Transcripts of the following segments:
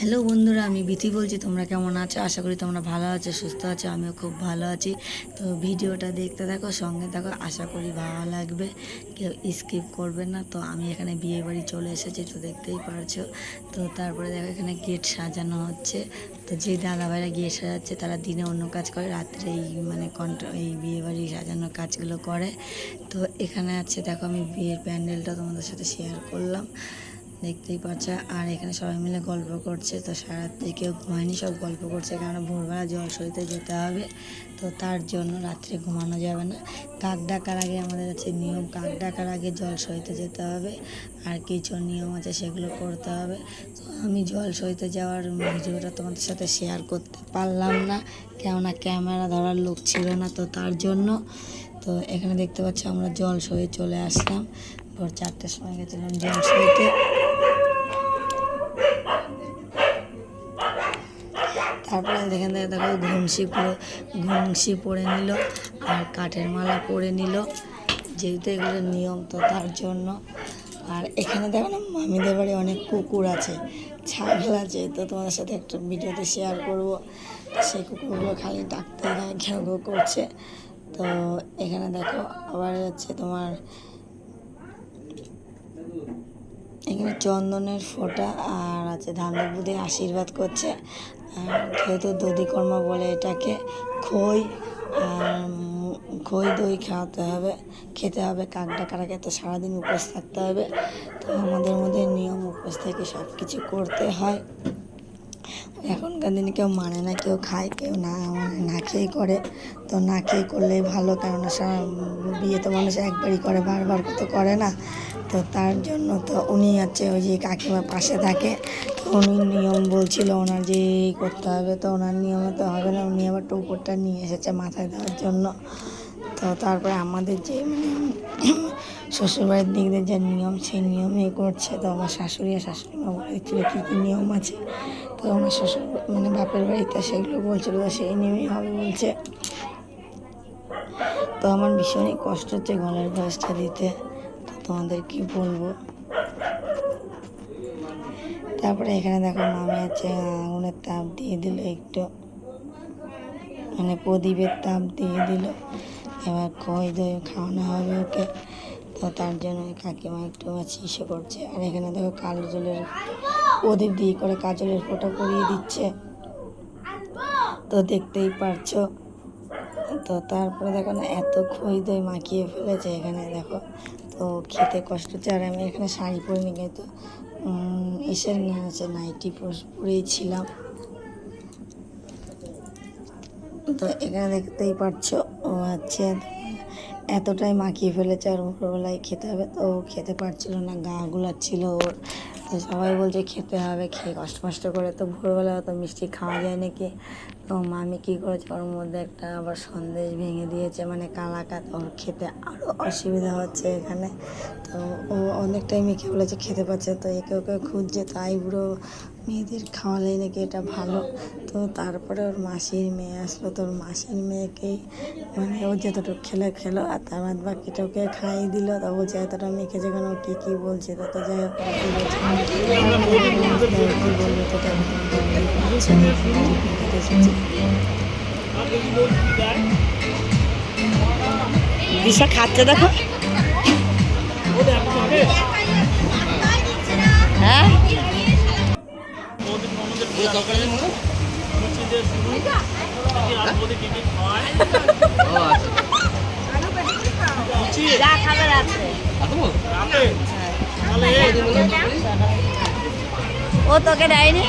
Hello বন্ধুরা, আমি বিথি বলছি। তোমরা কেমন আছো? আশা করি তোমরা ভালো আছো, সুস্থ আছো, আমিও খুব ভালো আছি। তো ভিডিওটা দেখতে থাকো, সঙ্গে থাকো, আশা করি ভালো লাগবে। কেউ স্কিপ করবে না। তো আমি এখানে বিয়ে বাড়ি চলে এসেছি, তো দেখতেই পারছ। তো তারপরে দেখো, এখানে গেট সাজানো হচ্ছে। তো যে দাদা ভাইরা গেট সাজাচ্ছে, তারা দিনে অন্য কাজ করে রাত্রে এই মানে কন্ট্রা, এই বিয়ে বাড়ি সাজানোর কাজগুলো করে। তো এখানে আছে, দেখো আমি বিয়ের প্যান্ডেলটা তোমাদের সাথে শেয়ার করলাম। দেখতেই পাচ্ছ আর এখানে সবাই মিলে গল্প করছে। তো সারাত্রি কেউ ঘুমায়নি, সব গল্প করছে। কারণ ভোরবেলা জল সইতে যেতে হবে। তো তার জন্য রাত্রে ঘুমানো যাবে না। কাক ডাকার আগে আমাদের আছে নিয়ম। কাক ডাকার আগে জল সইতে যেতে হবে। আর কিছু নিয়ম আছে সেগুলো করতে হবে। তো আমি জল সইতে যাওয়ার ভিডিওটা তোমাদের সাথে শেয়ার করতে পারলাম না। কেননা ক্যামেরা ধরার লোক ছিল না তো তার জন্য। তো এখানে দেখতে পাচ্ছি আমরা জল সয়ে চলে আসলাম। ভোর চারটের সময় গেছিলাম জল সইতে তারপরে এখান থেকে দেখো ঘুমসি পুরো, ঘুমসি পরে নিল আর কাঠের মালা পরে নিল। যেহেতু এগুলো নিয়ম তো তার জন্য। আর এখানে দেখো না, মামিদের বাড়ি অনেক কুকুর আছে, ছাগল আছে। তো তোমাদের সাথে একটা ভিডিওতে শেয়ার করব। সেই কুকুরগুলো খালি ডাকতে যায় ঘেউ করছে। তো এখানে দেখো আবার হচ্ছে তোমার, এখানে চন্দনের ফোঁটা আর আছে ধানের বুধে আশীর্বাদ করছে। যেহেতু দধিকর্মা বলে এটাকে খই, আর খই দই খাওয়াতে হবে, খেতে হবে কাক ডাকারাকে তো সারাদিন উপোস থাকতে হবে। তো আমাদের মধ্যে নিয়ম উপোস থেকে সব কিছু করতে হয়। এখনকার দিনে কেউ মানে না, কেউ খায়, কেউ না না খেয়ে করে। তো না খেয়ে করলে ভালো, কেননা বিয়ে তো মানুষ একবারই করে, বারবার তো করে না। তো তার জন্য তো উনি আছে ওই যে কাকিমার পাশে থাকে। তো উনি নিয়ম বলছিল ওনার যে করতে হবে, তো ওনার নিয়মে তো হবে না। উনি আবার টোপরটা নিয়ে এসেছে মাথায় দেওয়ার জন্য। তো তারপরে আমাদের যে মানে শ্বশুরবাড়ির দিক দিয়ে যে নিয়ম, সেই নিয়মেই করছে। তো আমার শাশুড়ি আর শাশুড়ি মা বলে কী কী নিয়ম আছে? তো আমার শ্বশুর মানে বাপের বাড়িতে সেগুলো বলছিল, তো সেই নিয়মেই হবে, বলছে। তো আমার ভীষণই কষ্ট হচ্ছে গলার ভয়েসটা দিতে। তো তোমাদের কি বলব? তারপরে এখানে দেখো মামি আছে, আগুনের তাপ দিয়ে দিল একটু। মানে প্রদীপের তাপ দিয়ে দিল। এবার খই দই খাওয়ানো হবে ওকে। তো তার জন্য কাকিমা একটু ইসে করছে। আর এখানে দেখো কালো জলের প্রদীপ দিয়ে করে কাজলের ফোঁটা পরিয়ে দিচ্ছে। তো দেখতেই পারছ। তো তারপরে দেখো না এত খই দই মাখিয়ে ফেলেছে এখানে দেখো। তো খেতে কষ্ট হচ্ছে। আর আমি এখানে শাড়ি পরে নি কিন্তু উম, ইসের না আছে নাইটি পরে- পরেই ছিলাম। তো এখানে দেখতেই পারছ, ও আছে এতটাই মাখিয়ে ফেলেছে আর ভোরবেলায় খেতে হবে। তো খেতে পারছিল না, গা গুলাচ্ছিল ওর। তো সবাই বলছে খেতে হবে, খেয়ে কষ্ট কষ্ট করে। তো ভোরবেলা তো মিষ্টি খাওয়া যায় নাকি? তো মামি কী করেছে? ওর মধ্যে একটা আবার সন্দেশ ভেঙে দিয়েছে মানে কালাকাত। ওর খেতে আরও অসুবিধা হচ্ছে এখানে। তো ও অনেকটাই মেখে বলেছে খেতে পাচ্ছে তো একে ওকে খুঁজছে, তাই বুড়ো মেয়েদের খাওয়ালেই নাকি এটা ভালো। তো তারপরে ওর মাসির মেয়ে আসলো। তোর মাসির মেয়েকেই মানে ও যতটুকু খেলে খেলো আর তার বাদ বাকিটা ওকে খাইয়ে দিল। তো বলছে এতটা মেখেছে কেন ও কী কী বলছে তো তো যাই হোক তো দিশা খাচ্ছে দেখো। হ্যাঁ? যা ও তোকে দেয়নি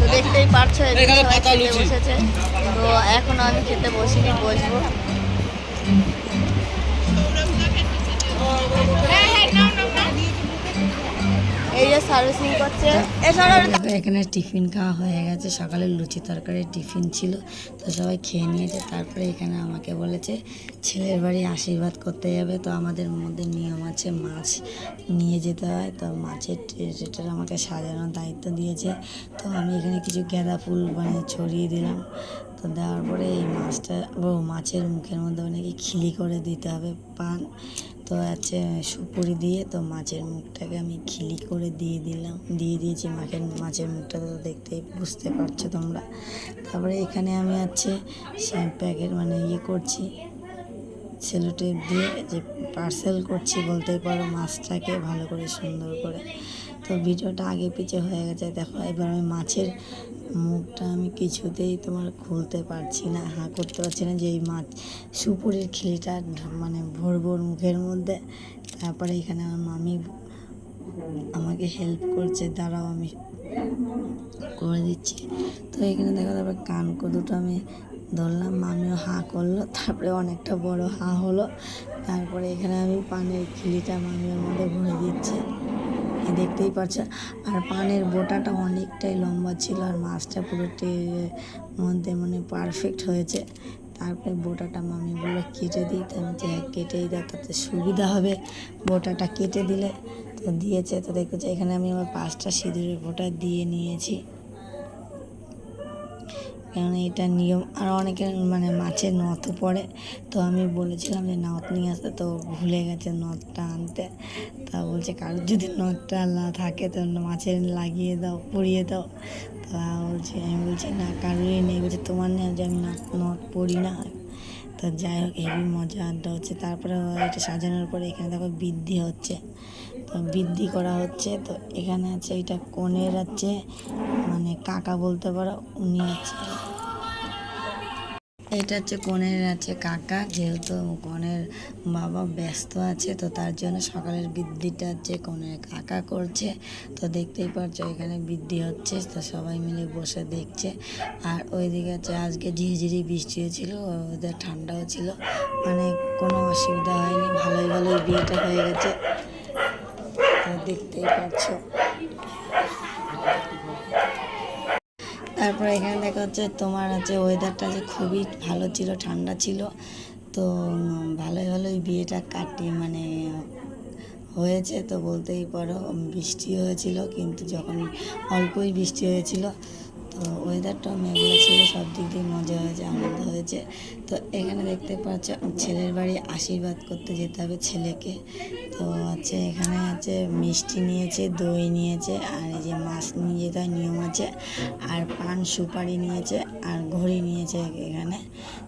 তো দেখতেই পারছ বসেছে তো এখন আমি খেতে বসিনি বসবো। এই সার্ভিসিং এখানে টিফিন খাওয়া হয়ে গেছে। সকালে লুচি তরকারি টিফিন ছিল, তো সবাই খেয়ে নিয়েছে। তারপরে এখানে আমাকে বলেছে, ছেলের বাড়ি আশীর্বাদ করতে যাবে। তো আমাদের মধ্যে নিয়ম আছে, মাছ নিয়ে যেতে হয়। তো মাছের ট্রেটার আমাকে সাজানোর দায়িত্ব দিয়েছে। তো আমি এখানে কিছু গাঁদা ফুল মানে ছড়িয়ে দিলাম। তো দেওয়ার পরে এই মাছটা, ও মাছের মুখের মধ্যে নাকি খিলি করে দিতে হবে পান। তো আছে সুপুরি দিয়ে, তো মাছের মুখটাকে আমি খিলি করে দিয়ে দিলাম। দিয়ে দিয়েছি মাছের মাছের মুখটা তো দেখতেই বুঝতে পারছ তোমরা। তারপরে এখানে আমি আছে প্যাকেট মানে ইয়ে করছি, সেলোটেপ দিয়ে যে পার্সেল করছি বলতে পারো মাছটাকে ভালো করে সুন্দর করে। তো ভিডিওটা আগে পিছে হয়ে গেছে, দেখো, এবার আমি মাছের মুখটা আমি কিছুতেই তোমার খুলতে পারছি না, হাঁ, করতে পারছি না যে এই মাছ, সুপুরির খিলিটা মানে ভোর ভোর মুখের মধ্যে, তারপরে এখানে আমার মামি আমাকে হেল্প করছে, দাঁড়াও আমি করে দিচ্ছি, তো এখানে দেখো, তারপরে কান দুটো আমি ধরলাম, মামিও হাঁ করল, তারপরে অনেকটা বড় হাঁ হলো, তারপরে এখানে আমি পানের খিলিটা মামির মধ্যে ভরে দিচ্ছি। দেখতেই পাচ্ছ আর পানের বোটাটা অনেকটাই লম্বা ছিল আর মাছটা পুরো মধ্যে মানে পারফেক্ট হয়েছে। তারপরে বোটাটা মামি বলল কেটে দিই, তো আমি যে কেটেই দাও তাতে সুবিধা হবে। বোটাটা কেটে দিলে, তো দিয়েছে, তো দেখেছে এখানে আমি আমার পাঁচটা সিঁদুরের বোটা দিয়ে নিয়েছি। কারণ এটা নিয়ম, আর অনেকের মানে মাছের নথও পড়ে। তো আমি বলেছিলাম যে নথ নিয়ে আসতে, তো ভুলে গেছে নথটা আনতে। তা বলছে, কারোর যদি নথটা না থাকে, তো মাছের লাগিয়ে দাও পরিয়ে দাও। তা বলছি, আমি বলছি, না, কারোরই নেই। বলছে, তোমার নেই যে আমি নথ নথ পড়ি না। তো যাই হোক, হেভি মজা আড্ডা হচ্ছে। তারপরে এটা সাজানোর পরে এখানে দেখো বৃদ্ধি হচ্ছে। বৃদ্ধি করা হচ্ছে। তো এখানে আছে, এটা কনের আছে মানে কাকা বলতে পারো, উনি আছে। এটা হচ্ছে কনের আছে কাকা, যেহেতু কনের বাবা ব্যস্ত আছে, তো তার জন্য সকালের বৃদ্ধিটা হচ্ছে কনের কাকা করছে। তো দেখতেই পারছ, এখানে বৃদ্ধি হচ্ছে, তো সবাই মিলে বসে দেখছে। আর ওইদিকে হচ্ছে আজকে ঝিরিঝিরি বৃষ্টি হয়েছিল, ওদের ঠান্ডাও ছিল মানে কোনো অসুবিধা হয়নি, ভালোই ভালোই বিয়েটা হয়ে গেছে। দেখতেই পাচ্ছ। তারপরে এখানে দেখা হচ্ছে তোমার হচ্ছে ওয়েদারটা যে খুবই ভালো ছিল, ঠান্ডা ছিল। তো ভালোই ভালোই বিয়েটা কাটিয়ে মানে হয়েছে, তো বলতেই পারো বৃষ্টি হয়েছিল, কিন্তু যখন অল্পই বৃষ্টি হয়েছিল তো ওয়েদারটাও মেঘলা ছিল সব দিক দিয়ে মজা হয়েছে, আনন্দ হয়েছে। তো এখানে দেখতে পাচ্ছ, ছেলের বাড়ি আশীর্বাদ করতে যেতে হবে ছেলেকে। তো আছে এখানে আছে মিষ্টি নিয়েছে, দই নিয়েছে, আর এই যে মাছ নিয়ে যেতে হয়, নিয়ম আছে। আর পান, সুপারি নিয়েছে, আর ঘড়ি নিয়েছে এখানে।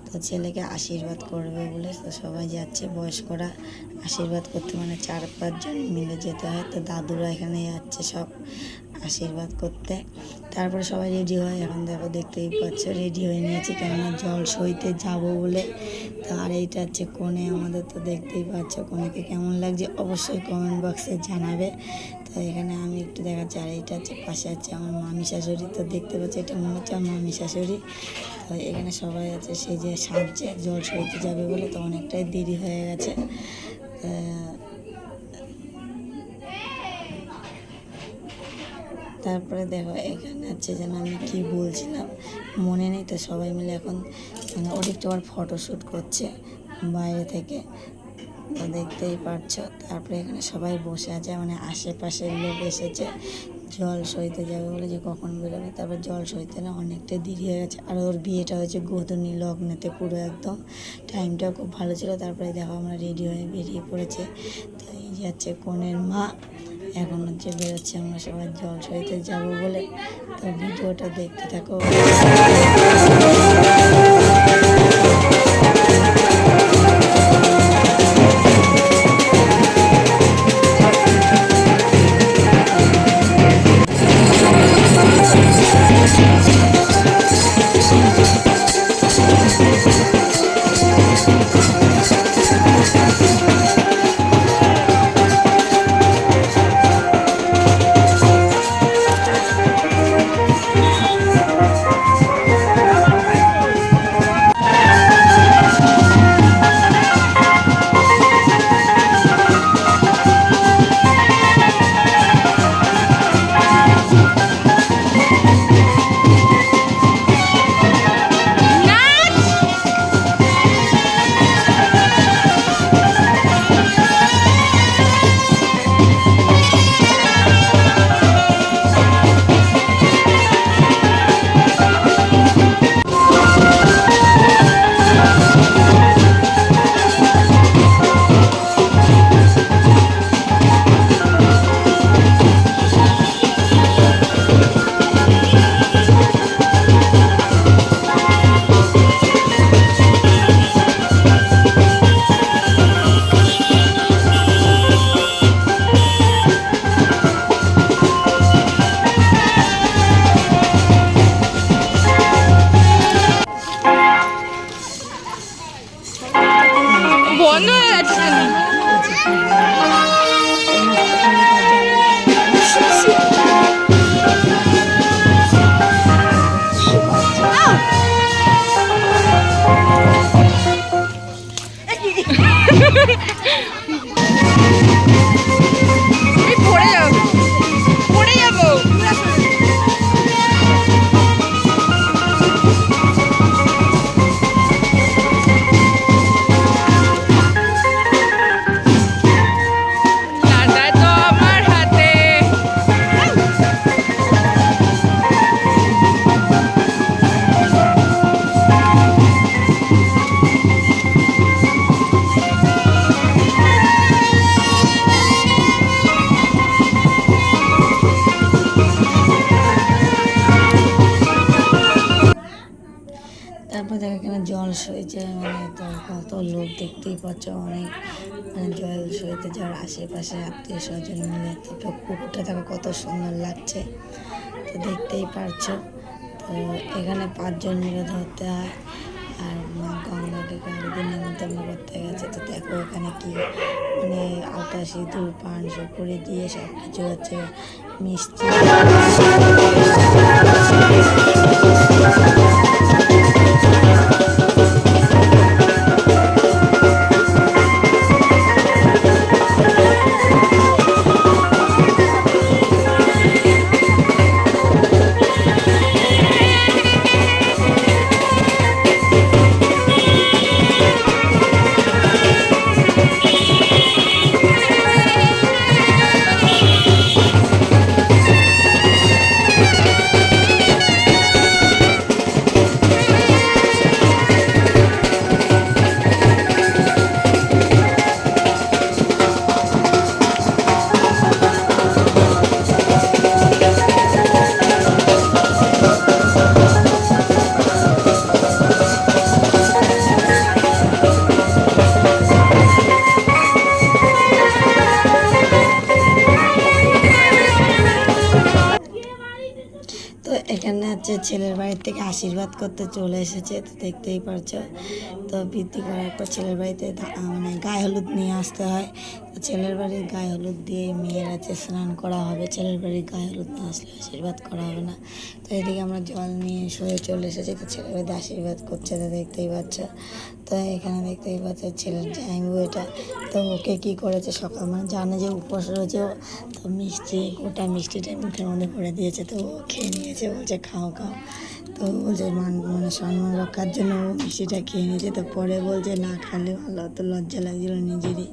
তো ছেলেকে আশীর্বাদ করবে বলে তো সবাই যাচ্ছে, বয়স্করা আশীর্বাদ করতে। মানে চার পাঁচজন মিলে যেতে হয়। তো দাদুরা এখানে যাচ্ছে সব। আশীর্বাদ করতে। তারপরে সবাই রেডি হয়। এখন দেখো, দেখতেই পাচ্ছ রেডি হয়ে নিয়েছি। কেননা জল সইতে যাব বলে। তো আর এইটা হচ্ছে কোণে আমাদের তো দেখতেই পাচ্ছ কোণেকে কেমন লাগছে। অবশ্যই কমেন্ট বক্সে জানাবে। তো এখানে আমি একটু দেখাচ্ছি। আর এইটা হচ্ছে পাশে আছে আমার মামি শাশুড়ি। তো দেখতে পাচ্ছি, এটা মনে হচ্ছে আমার মামি শাশুড়ি। তো এখানে সবাই আছে, সে যে সাজছে, জল সইতে যাবে বলে। তো অনেকটাই দেরি হয়ে গেছে। তারপরে দেখো, এখানে আছে যেন আমি কি বলছিলাম? মনে নেই তো সবাই মিলে এখন মানে ওদিকটা আবার ফটোশ্যুট করছে বাইরে থেকে। তো দেখতেই পারছ, তারপরে এখানে সবাই বসে আছে মানে আশেপাশের লোক এসেছে। জল সইতে যাবে বলে যে কখন বেরোবে? তারপর জল সইতে না অনেকটা দেরি হয়ে গেছে। আর ওর বিয়েটা হয়েছে গোধনী লগ্নেতে পুরো একদম। টাইমটা খুব ভালো ছিল। তারপরে দেখো আমরা রেডি হয়ে বেরিয়ে পড়েছে। তো এই যে হচ্ছে কনের মা। এখন হচ্ছে বেরোচ্ছি আমরা সবাই জল সইতে যাব বলে। তো ভিডিওটা দেখতে থাকো। সইছে মানে তো কত লোক দেখতেই পাচ্ছ, অনেক মানে জল সইতে যাওয়ার আশেপাশে আত্মীয় স্বজন মিলে তারপর পুকুরটা দেখো কত সুন্দর লাগছে, তো দেখতেই পারছ। তো এখানে পাঁচজন মিলে ধরতে হয়, আর মা গঙ্গাকে কোনোদিন নেমন্তন্ন করতে গেছে। তো দেখো এখানে কি মানে আলতা সিঁদুর, পান, সুপুরি দিয়ে সব কিছু হচ্ছে মিষ্টি। ছেলের বাড়ির থেকে আশীর্বাদ করতে চলে এসেছে, তো দেখতেই পারছ। তো বৃদ্ধি করার পর ছেলের বাড়িতে মানে গায়ে হলুদ নিয়ে আসতে হয়। তো ছেলের বাড়ির গায়ে হলুদ দিয়ে মেয়ের আছে স্নান করা হবে। ছেলের বাড়ির গায়ে হলুদ না আসলে আশীর্বাদ করা হবে না। তো এদিকে আমরা জল নিয়ে শুয়ে চলে এসেছি, তো ছেলের বাড়িতে আশীর্বাদ করছে তো দেখতেই পাচ্ছ। তো এখানে দেখতেই পাচ্ছ ছেলের জামাইবু এটা। তো ওকে কি করেছে সকাল মানে জানে যে উপোস রয়েছে তো মিষ্টি, গোটা মিষ্টিটা মুখের মধ্যে ভরে দিয়েছে। তো ও খেয়ে নিয়েছে, বলছে খাও খাও। তো বলছে মান মানে সম্মান রক্ষার জন্য ও মিষ্টিটা খেয়ে নিয়েছে। তো পরে বলছে না খালে ভালো তো লজ্জা লাগছিল নিজেরই।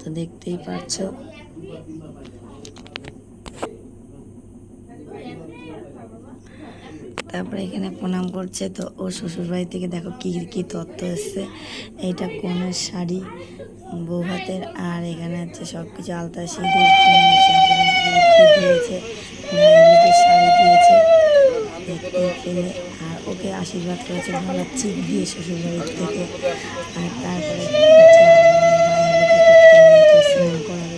তো দেখতেই পাচ্ছ। তারপরে এখানে প্রণাম করছে। তো ও শ্বশুর বাড়ি থেকে দেখো কি কি তত্ত্ব এসছে। এইটা কনের শাড়ি, বউ হাতের। আর এখানে হচ্ছে সব কিছু আলতা দিয়েছে। শাড়ি দিয়েছে। আর ওকে আশীর্বাদ করেছে গলার চিপ দিয়ে শ্বশুর বাড়ি থেকে। আর তারপরে স্নান করাবে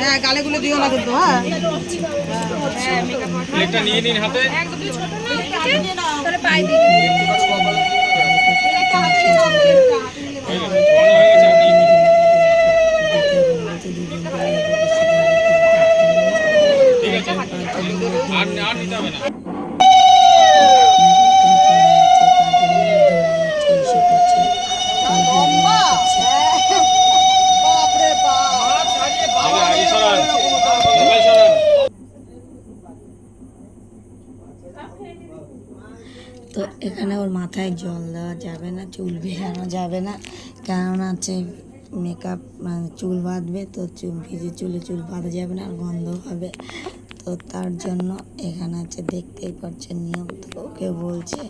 হ্যাঁ গালেগুলো দিও না কিন্তু হ্যাঁ। প্লেটটা নিয়ে নিন হাতে। আর আর নিতে হবে না বাপরে বাপ আগে আগে সরান মোবাইল সরান তো এখানে ওর মাথায় জল দেওয়া যাবে না, চুল ভেজানো যাবে না। কেননা হচ্ছে মেকআপ মানে চুল বাঁধবে, তো চুল ভিজে চুলে চুল বাঁধা যাবে না, আর গন্ধ হবে। তো তার জন্য এখানে হচ্ছে দেখতেই পাচ্ছেন নিয়ম, তো ওকে বলছে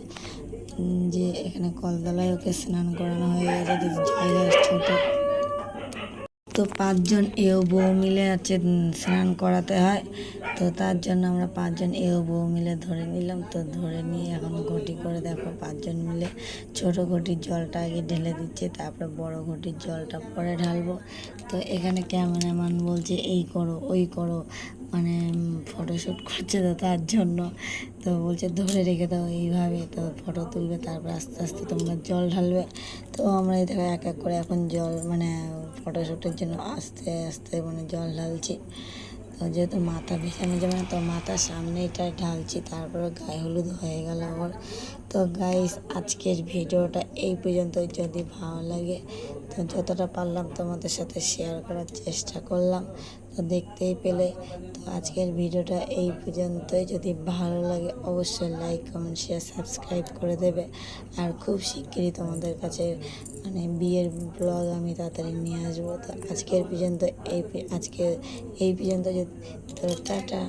যে এখানে কলতলায় ওকে স্নান করানো হয়ে গেছে জায়গা ছোটো। তো পাঁচজন এও বউ মিলে হচ্ছে স্নান করাতে হয়। তো তার জন্য আমরা পাঁচজন এও বউ মিলে ধরে নিলাম। তো ধরে নিয়ে এখন ঘটি করে দেখো, পাঁচজন মিলে ছোট ঘটির জলটা আগে ঢেলে দিচ্ছে, তারপরে বড় ঘটির জলটা পরে ঢালবো। তো এখানে ক্যামেরাম্যান বলছে, এই করো, ওই করো। মানে ফটোশ্যুট করছে তো তার জন্য। তো বলছে, ধরে রেখে দাও এইভাবে। তো ফটো তুলবে, তারপর আস্তে আস্তে তোমরা জল ঢালবে। তো আমরা এই দেখো এক এক করে এখন জল মানে ফটোশ্যুটের জন্য আস্তে আস্তে মানে জল ঢালছি। তো যেহেতু মাথা ভেজানো যাবে না, তো মাথার সামনে এটা ঢালছি, তারপরে গায়ে হলুদ হয়ে গেল আবার। তো গাইস আজকের ভিডিওটা এই পর্যন্তই। যদি ভালো লাগে, তো যতটা পারলাম তোমাদের সাথে শেয়ার করার চেষ্টা করলাম। দেখতেই পেলে। তো আজকের ভিডিওটা এই পর্যন্তই। যদি ভালো লাগে অবশ্যই লাইক কমেন্ট শেয়ার সাবস্ক্রাইব করে দেবে। আর খুব শিগগিরই তোমাদের কাছে মানে বিয়ের ব্লগ আমি তাড়াতাড়ি নিয়ে আসব। তো আজকের পর্যন্ত এই আজকে এই পর্যন্ত যদি তো টাটা।